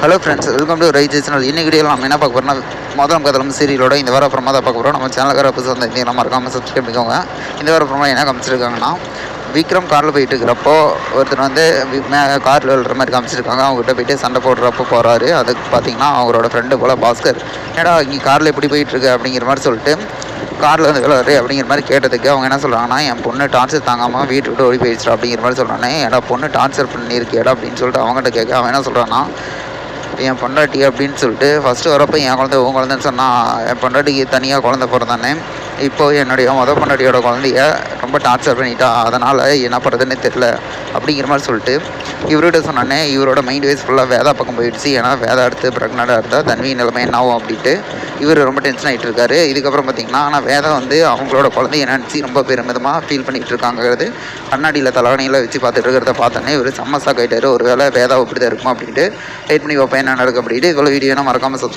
Hello friends welcome to right channel இன்னைக்கு வீடியோவில் நம்ம என்ன பார்க்க போகிறோம்னா முதலம் கதலம் சீரியலோட இந்த வாரம் அப்புறமா தான் பார்க்க போகிறோம் நம்ம சேனலுக்கார புதுசு வந்து இந்த நம்ம இருக்காமல் சப்ஸ்கிரைப் பண்ணிக்கோங்க. இந்த வாரம் அப்புறமா என்ன காமிச்சிருக்காங்கன்னா விக்ரம் காரில் போயிட்டு இருக்கிறப்போ ஒருத்தர் வந்து மே காரில் விழுற மாதிரி காமிச்சிருக்காங்க. அவங்ககிட்ட போயிட்டு சண்டை போடுறப்போ போகிறாரு அதுக்கு பார்த்தீங்கன்னா அவரோட ஃப்ரெண்டு போல் பாஸ்கர். ஏடா இங்கே காரில் எப்படி போயிட்டு இருக்கு? அப்படிங்கிற மாதிரி சொல்லிட்டு காரில் வந்து விளாடு அப்படிங்கிற மாதிரி கேட்டதுக்கு அவங்க என்ன சொல்கிறாங்கன்னா என் பொண்ணு டார்ச்சர் தாங்காமல் வீட்டு விட்டு ஓடி போயிடுச்சு அப்படிங்கிற மாதிரி சொல்கிறானே ஏடா பொண்ணு டார்ச்சர் பண்ணியிருக்கேடா அப்படின்னு சொல்லிட்டு அவங்ககிட்ட கேட்க அவன் என்ன சொல்கிறான்னா என் பொண்டாட்டி அப்படின்னு சொல்லிட்டு ஃபஸ்ட்டு வரப்போ என் குழந்தை உன் குழந்தைன்னு சொன்னால் என் பொண்டாட்டிக்கு தனியாக குழந்தை பிறந்தானே. இப்போது என்னுடைய முத பொண்டாட்டியோட குழந்தைய ரொம்ப டார்ச்சர் பண்ணிட்டா அதனால் என்ன பண்ணுறதுன்னு தெரில அப்படிங்கிற மாதிரி சொல்லிட்டு இவர்கிட்ட சொன்னானே இவரோட மைண்ட் வைஸ் ஃபுல்லாக வேதா பக்கம் போயிடுச்சு. ஏன்னா வேதா அடுத்து ப்ரெக்னெண்ட்டாக இருந்தால் தன்வி நிலைமை என்ன ஆகும் அப்படின்ட்டு இவர் ரொம்ப டென்ஷன் ஆகிட்டு இருக்காரு. இதுக்கப்புறம் பார்த்தீங்கன்னா ஆனால் வேதா வந்து அவங்களோட குழந்தைய நினச்சி ரொம்ப பெருமிதமாக ஃபீல் பண்ணிகிட்டு இருக்காங்கிறது கண்ணாடியில் தலைவணையில் வச்சு பார்த்துட்டு இருக்கிறத பார்த்தோன்னே இவர் செம்ம ஒரு வேளை வேதா இப்படி தான் இருக்கும் அப்படின்ட்டு வெயிட் பண்ணி வைப்பேன் என்ன நடக்கும் அப்படின்ட்டு இவ்வளோ வீடியோனா மறக்காமல் சப்ஸ்கிரைப்